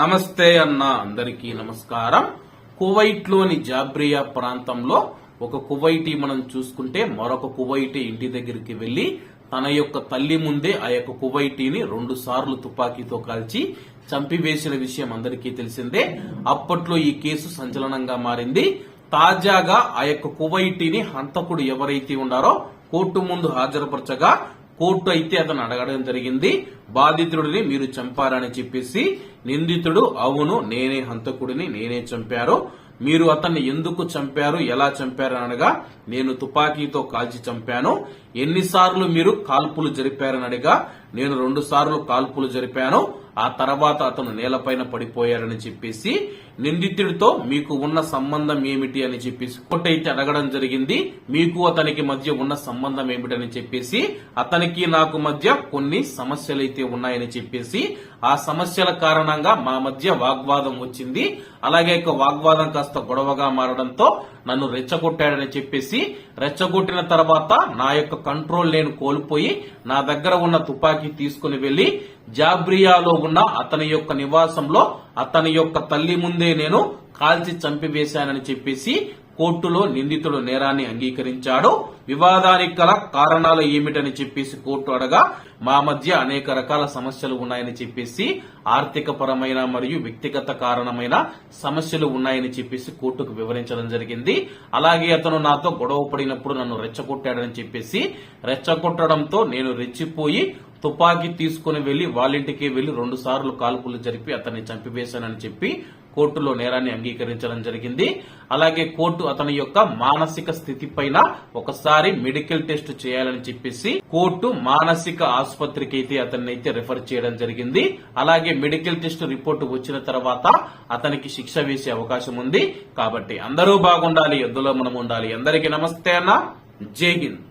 నమస్తే అన్న అందరికీ నమస్కారం. కువైట్లోని జాబ్రియా ప్రాంతంలో ఒక కువైటీ మనం చూసుకుంటే మరొక కువైటీ ఇంటి దగ్గరికి వెళ్ళి తన యొక్క తల్లి ముందే ఆ యొక్క కువైటీని రెండు సార్లు తుపాకీతో కాల్చి చంపివేసిన విషయం అందరికీ తెలిసిందే. అప్పట్లో ఈ కేసు సంచలనంగా మారింది. తాజాగా ఆ యొక్క కువైటీని హంతకుడు ఎవరైతే ఉన్నారో కోర్టు ముందు హాజరుపరచగా కోర్టు అయితే అతను అడగడం జరిగింది. బాధితుడిని మీరు చంపారని చెప్పేసి నిందితుడు అవును నేనే హంతకుడిని నేనే చంపారు. మీరు అతన్ని ఎందుకు చంపారు ఎలా చంపారు అనగా నేను తుపాకీతో కాల్చి చంపాను. ఎన్నిసార్లు మీరు కాల్పులు జరిపారని అడిగా నేను రెండు సార్లు కాల్పులు జరిపాను. ఆ తర్వాత అతను నేలపైన పడిపోయారని చెప్పేసి నిందితుడితో మీకు ఉన్న సంబంధం ఏమిటి అని చెప్పేసి కోర్టు అడగడం జరిగింది. మీకు అతనికి మధ్య ఉన్న సంబంధం ఏమిటని చెప్పేసి అతనికి నాకు మధ్య కొన్ని సమస్యలైతే ఉన్నాయని చెప్పేసి ఆ సమస్యల కారణంగా మా మధ్య వాగ్వాదం వచ్చింది. అలాగే వాగ్వాదం వాగ్వాదం కాస్త గొడవగా మారడంతో నన్ను రెచ్చగొట్టాడని చెప్పేసి రెచ్చగొట్టిన తర్వాత నా యొక్క కంట్రోల్ నేను కోల్పోయి నా దగ్గర ఉన్న తుపాకీ తీసుకుని వెళ్ళి జాబ్రియాలో ఉన్న అతని యొక్క నివాసంలో అతని యొక్క తల్లి ముందే నేను కాల్చి చంపివేశానని చెప్పేసి కోర్టులో నిందితుడు నేరాన్ని అంగీకరించాడు. వివాదానికి గల కారణాలు ఏమిటని చెప్పేసి కోర్టు అడగా మా మధ్య అనేక రకాల సమస్యలు ఉన్నాయని చెప్పేసి ఆర్థిక పరమైన మరియు వ్యక్తిగత కారణమైన సమస్యలు ఉన్నాయని చెప్పేసి కోర్టుకు వివరించడం జరిగింది. అలాగే అతను నాతో గొడవ పడినప్పుడు నన్ను రెచ్చగొట్టాడని చెప్పేసి రెచ్చగొట్టడంతో నేను రెచ్చిపోయి తుపాకీ తీసుకుని వెళ్ళి వాళ్ళింటికి వెళ్ళి రెండు సార్లు కాల్పులు జరిపి అతన్ని చంపివేశానని చెప్పి కోర్టులో నేరాన్ని అంగీకరించడం జరిగింది. అలాగే కోర్టు అతని యొక్క మానసిక స్థితి పైన ఒకసారి మెడికల్ టెస్ట్ చేయాలని చెప్పేసి కోర్టు మానసిక ఆసుపత్రికి అయితే అతన్ని అయితే రిఫర్ చేయడం జరిగింది. అలాగే మెడికల్ టెస్ట్ రిపోర్ట్ వచ్చిన తర్వాత అతనికి శిక్ష వేసే అవకాశం ఉంది. కాబట్టి అందరూ బాగుండాలి ఎద్దులో మనం ఉండాలి అందరికీ నమస్తే అన్న. జై హింద్.